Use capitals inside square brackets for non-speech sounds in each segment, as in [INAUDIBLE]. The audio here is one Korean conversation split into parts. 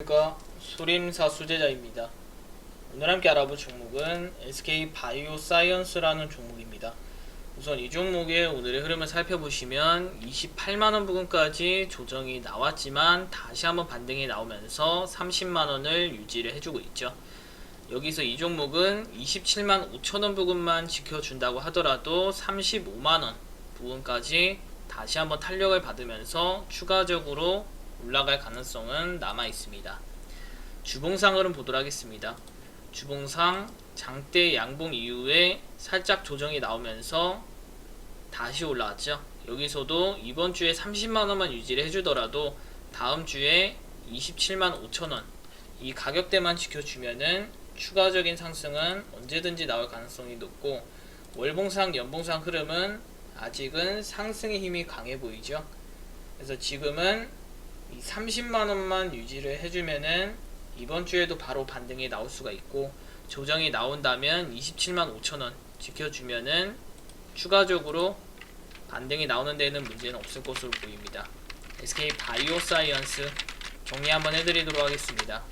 안녕하십니까 소림사 수제자입니다. 오늘 함께 알아볼 종목은 SK 바이오사이언스라는 종목입니다. 우선 이 종목의 오늘의 흐름을 살펴보시면 28만원 부근까지 조정이 나왔지만 다시 한번 반등이 나오면서 30만원을 유지를 해주고 있죠. 여기서 이 종목은 27만 5천원 부근만 지켜준다고 하더라도 35만원 부근까지 다시 한번 탄력을 받으면서 추가적으로 올라갈 가능성은 남아 있습니다. 주봉상 흐름 보도록 하겠습니다. 주봉상 장대 양봉 이후에 살짝 조정이 나오면서 다시 올라왔죠. 여기서도 이번 주에 30만 원만 유지를 해주더라도 다음 주에 27만 5천 원 이 가격대만 지켜주면은 추가적인 상승은 언제든지 나올 가능성이 높고 월봉상 연봉상 흐름은 아직은 상승의 힘이 강해 보이죠. 그래서 지금은 이 30만 원만 유지를 해주면은 이번 주에도 바로 반등이 나올 수가 있고 조정이 나온다면 27만 5천 원 지켜주면은 추가적으로 반등이 나오는 데는 문제는 없을 것으로 보입니다. SK 바이오사이언스 정리 한번 해드리도록 하겠습니다.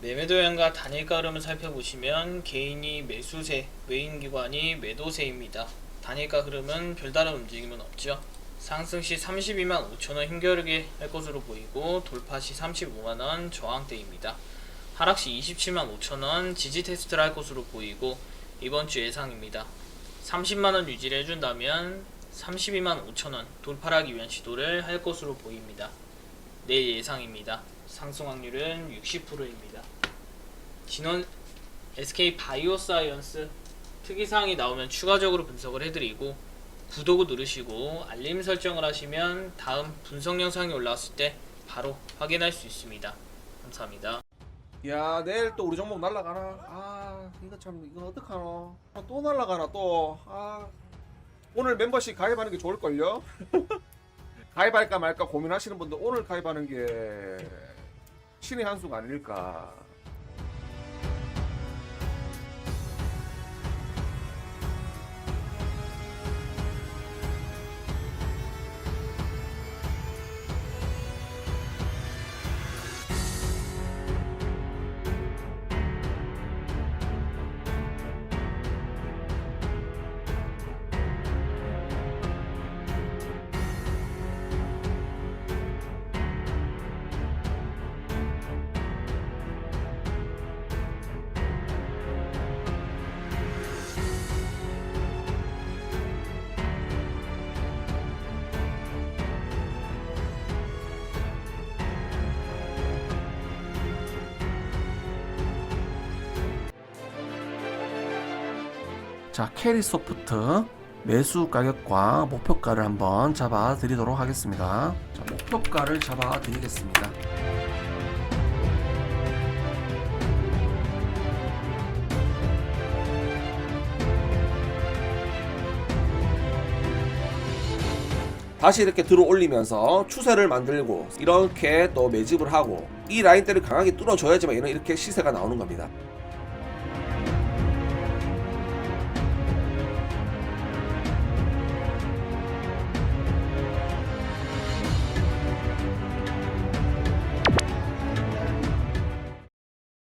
매매도형과 단일가 흐름을 살펴보시면 개인이 매수세, 외인기관이 매도세입니다. 단일가 흐름은 별다른 움직임은 없죠. 상승 시 32만 5천원 힘겨루게 할 것으로 보이고 돌파 시 35만원 저항대입니다. 하락 시 27만 5천원 지지 테스트를 할 것으로 보이고 이번 주 예상입니다. 30만원 유지를 해준다면 32만 5천원 돌파하기 위한 시도를 할 것으로 보입니다. 내일 예상입니다. 상승 확률은 60%입니다. 진원 SK 바이오사이언스 특이사항이 나오면 추가적으로 분석을 해드리고 구독을 누르시고 알림 설정을 하시면 다음 분석 영상이 올라왔을 때 바로 확인할 수 있습니다. 감사합니다. 야 내일 또 우리 종목 날라가나? 아 이거 참 이건 어떡하노? 아, 또 날라가나 또? 아 오늘 멤버십 가입하는 게 좋을걸요? [LAUGHS] 가입할까 말까 고민하시는 분들 오늘 가입하는 게 신의 한 수가 아닐까? 자 캐리 소프트 매수 가격과 목표가를 한번 잡아 드리도록 하겠습니다. 자 목표가를 잡아 드리겠습니다. 다시 이렇게 들어 올리면서 추세를 만들고 이렇게 또 매집을 하고 이 라인대를 강하게 뚫어줘야지만 이런 이렇게 시세가 나오는 겁니다.